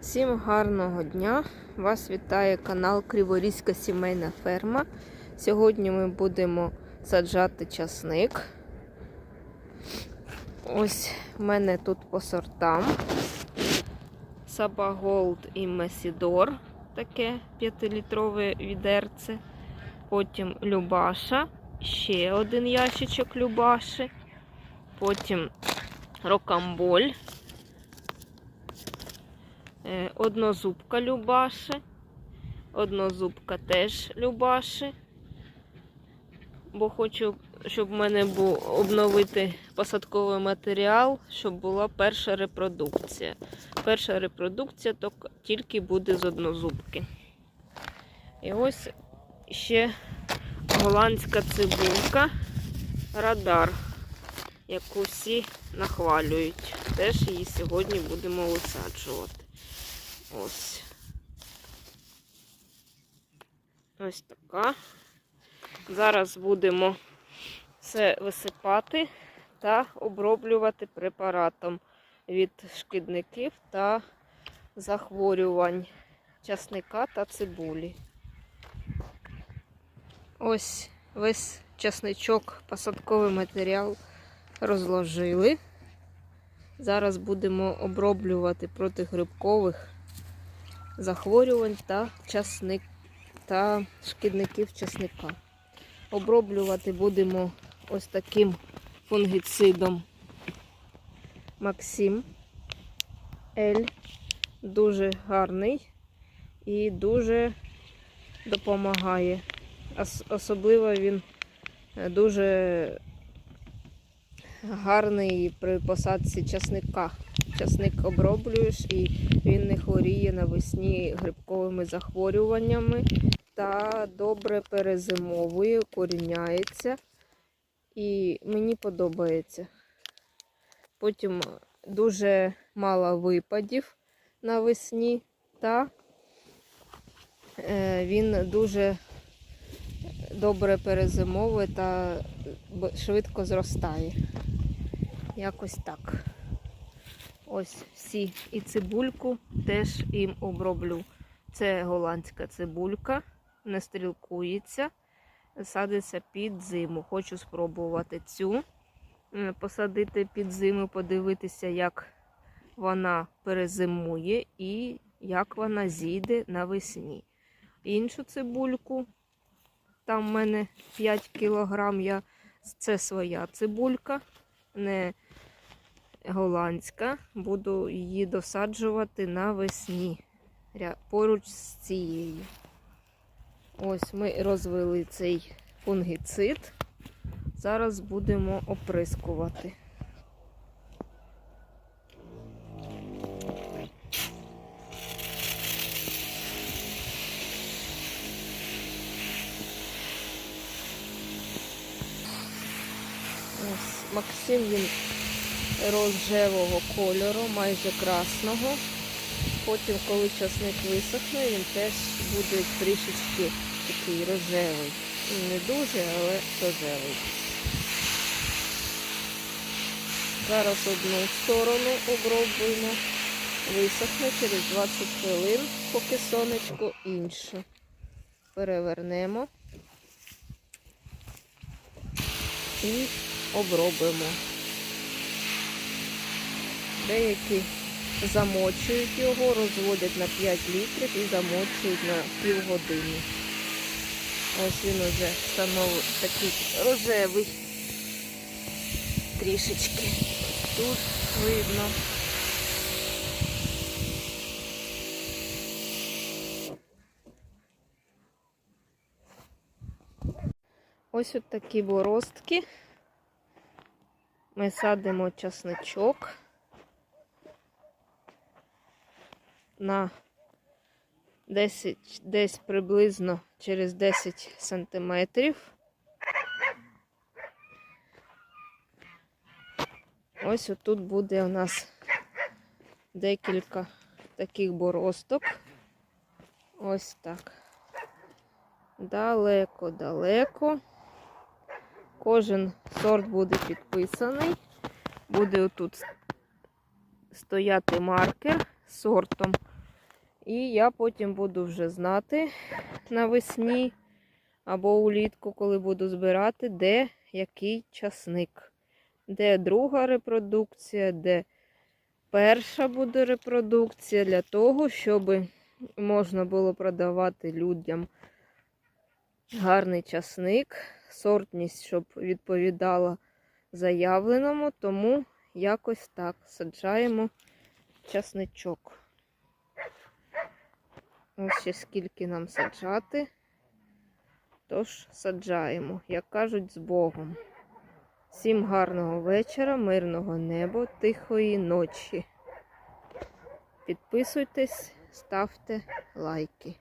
Всім гарного дня! Вас вітає канал Криворізька сімейна ферма. Сьогодні ми будемо саджати часник. Ось в мене тут по сортам. Саба Голд і Месідор, таке 5-літрове відерце. Потім Любаша, ще один ящичок Любаші. Потім Рокамболь. Е, Однозубка Любаши. Однозубка теж Любаши. Бо хочу, щоб в мене був обновити посадковий матеріал, щоб була перша репродукція. Перша репродукція тільки буде з однозубки. І ось ще голландська цибулька, радар, яку всі нахвалюють. Теж її сьогодні будемо висаджувати. Ось. Ось така. Зараз будемо все висипати та оброблювати препаратом від шкідників та захворювань часника та цибулі. Ось весь часничок, посадковий матеріал розложили. Зараз будемо оброблювати проти грибкових захворювань та часник та шкідників часника. Оброблювати будемо ось таким фунгіцидом Максим Ель. Дуже гарний і дуже допомагає. Особливо він дуже гарний при посадці часника. Часник оброблюєш і він не хворіє навесні грибковими захворюваннями та добре перезимовує, коріняється. І мені подобається. Потім дуже мало випадів навесні, та е, він дуже добре перезимовує та швидко зростає. Якось так. Ось всі і цибульку теж їм оброблю. Це голландська цибулька, не стрілкується, садиться під зиму. Хочу спробувати цю посадити під зиму, подивитися, як вона перезимує і як вона зійде навесні. Іншу цибульку, там в мене 5 кілограм, я, це своя цибулька, не голландська. Буду її досаджувати навесні поруч з цією. Ось ми розвели цей фунгіцид. Зараз будемо оприскувати. Ось Максим він рожевого кольору, майже красного. Потім, коли часник висохне, він теж буде трішечки такий рожевий. Не дуже, але рожевий. Зараз одну сторону обробуємо. Висохне через 20 хвилин, поки сонечко іншу. Перевернемо і обробимо. Деякі замочують його, розводять на 5 літрів і замочують на півгодини. Ось він уже становить такий рожевий трішечки. Тут видно. Ось от такі боростки. Ми садимо часничок. На 10, десь приблизно через 10 сантиметрів. Ось отут буде у нас декілька таких боросток. Ось так. Далеко-далеко. Кожен сорт буде підписаний. Буде отут стояти маркер сортом І я потім буду вже знати навесні або улітку, коли буду збирати, де який часник. Де друга репродукція, де перша буде репродукція, для того, щоб можна було продавати людям гарний часник, сортність, щоб відповідала заявленому, тому якось так саджаємо часничок. Ось ще скільки нам саджати. Тож саджаємо, як кажуть, з Богом. Всім гарного вечора, мирного неба, тихої ночі. Підписуйтесь, ставте лайки.